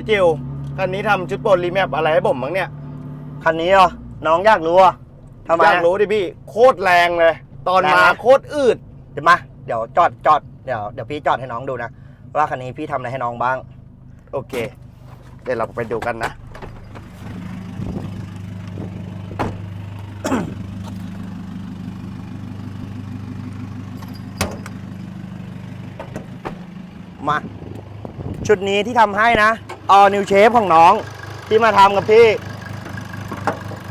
พี่จิวคันนี้ทำชุดโปรดรีแมปอะไรให้ผมบ้างเนี่ยคันนี้เหรอ น้องอยากรู้อะทำไม อยากอะรู้ดิพี่ โคตรแรงเลย ตอนแรงมาไหม โคตรอืด เดี๋ยวมา เดี๋ยวจอดจอดเดี๋ยวเดี๋ยวพี่จอดให้น้องดูนะ ว่าคันนี้พี่ทำอะไรให้น้องบ้าง โอเค เดี๋ยวเราไปดูกันนะ มา ชุดนี้ที่ทำให้นะ ออนิวเชฟของน้อง ที่มาทำกับพี่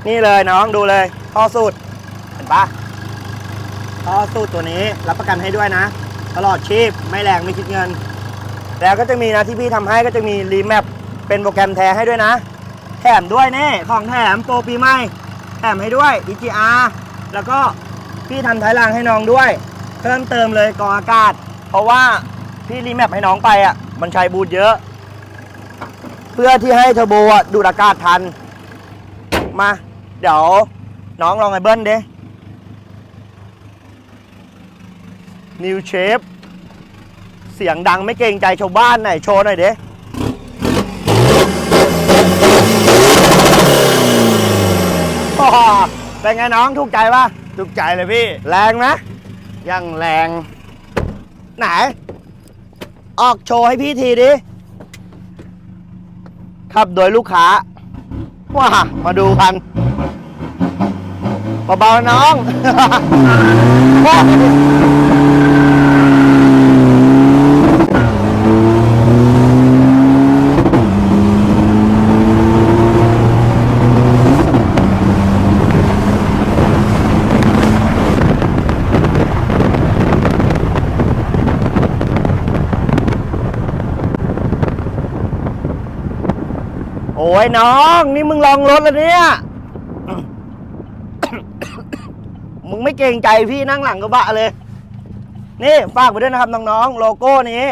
นี่เลยน้องดูเลยท่อสูตรเห็นปะท่อสูตรตัวนี้รับประกันให้ด้วยนะ ตลอดชีพไม่แรงไม่คิดเงิน แล้วก็จะมีนะที่พี่ทำให้ก็จะมีรีแมปเป็นโปรแกรมแท้ให้ด้วยนะ แถมด้วยนี่ของแถมโปรปีใหม่แถมให้ด้วย EGR แล้วก็พี่ทำท้ายรางให้น้องด้วย เพิ่มเติมเลยกองอากาศ เพราะว่าพี่รีแมปให้น้องไปอะ มันใช้บูทเยอะ พื่อที่ให้เทอร์โบอะดูดอากาศทัน มา เดี๋ยวน้องลองไอเบิ้ลดิ นิวเชฟเสียงดังไม่เกรงใจชาวบ้านหน่อยโชว์หน่อยเด้โอ้โหเป็นไงน้องถูกใจปะถูกใจเลยพี่ แรงไหมยังแรง ไหน ออกโชว์ให้พี่ทีดิ ขับโดยลูกค้า ว้า มาดูกันเบาๆน้อง โอ้ยน้อง นี่มึงลองรถแล้วเนี่ย มึงไม่เกรงใจพี่นั่งหลังกระบะเลย นี่ฝากไปด้วยนะครับน้องๆโลโก้นี้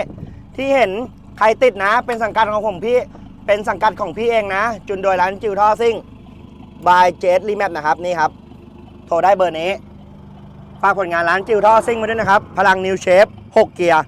ที่เห็นใครติดนะ เป็นสังกัดของผมพี่ เป็นสังกัดของพี่เองนะ จุนโดยร้านจิวทอซิ่งบายเจสรีแมปนะครับนี่ครับ โทรได้เบอร์นี้ ฝากผลงานร้านจิวทอซิ่งมาด้วยนะครับ พลังนิวเชฟ6เกียร์